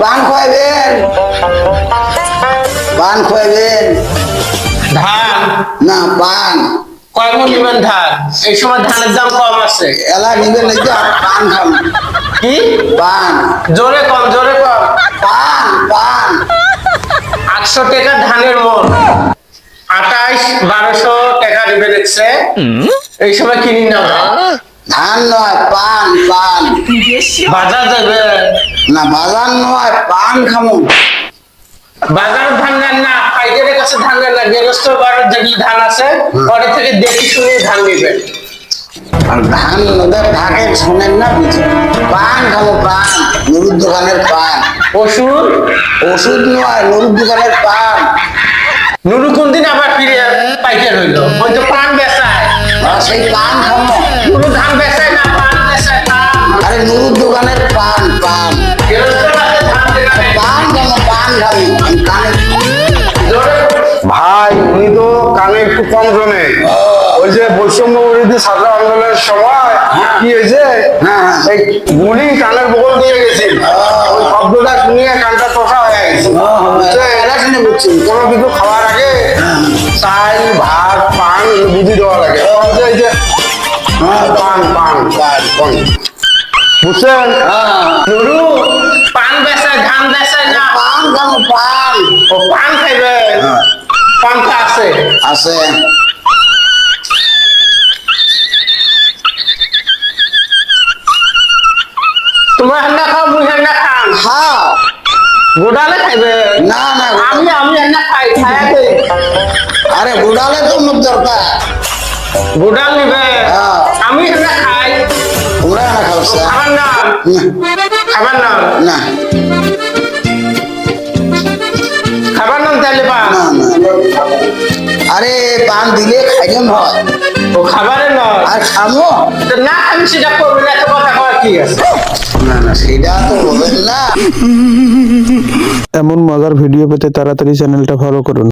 পান খাইবেন পান খাইবেন ধান? না পান কয় ধান? এই সময় ধানের দাম কম আছে। এলা নিবেন না যা পান খাম কি? পান জোরে কম জোরে কম। পান পান আটশো টাকা ধানের মন। আঠাইশ বারোশো টাকা নেবে দেখছে এই সময় কিনি না। ধান। নয় পান পান। বাজার যাবে না বাজার নয় পান খামু। বাজার ধান নেন না পাইকারের কাছে ধান নেন না বাড়ির যেগুলি ধান আছে ওটা থেকে দেখি শুনে ধান নেবেন। আর ধান ওদের থাকে শোনেন না পান খামু পান নুরুর দোকানের পান। ওষুধ? ওষুধ নয় নুরুর দোকানের পান। নুরু কোন দিন আবার ফিরে পাইকার হইল? ওই তো পান বেচায়। সেই পান খামু। বিরোধী ছাত্র আন্দোলনের সময় কি হয়েছে? হ্যাঁ, হ্যাঁ। এই গুলি কানের বগল দিয়ে গেছে ওই শব্দটা শুনিয়ে কানটা টোসা হয়ে গেছে। কোনো কিছু খাওয়ার আগে চাল ভাত পান বুঝি দেওয়া লাগে। এই যে হ্যাঁ, পান পান পান পান। বুঝছেন হ্যাঁ। নুরু পান বেচায় ধান বেচায় না। পান পান। ও পান খাইবে। হ্যাঁ। পান আছে। আছে। তোমার হান্না খাও মুই হান্না খান খাও গোডালে খাইবে? না না আমি আমি হান্না খাই খায়াতে আরে বুড়ালে তো মুখ দরকার। গোডাল নিবে? হ্যাঁ। আমি হান্না খাই। তোমরা না খাও স্যার। খাবার না খাবার না না। খাবার নাম পা না আরে পান দিলে খাইলাম হয়। ও খাবারের নয় আর খামো? না আমি সেটা করব না কথা কি আছে। না না সেটা তো বলবেন না। এমন মজার ভিডিও পেতে তাড়াতাড়ি চ্যানেলটা ফলো করুন।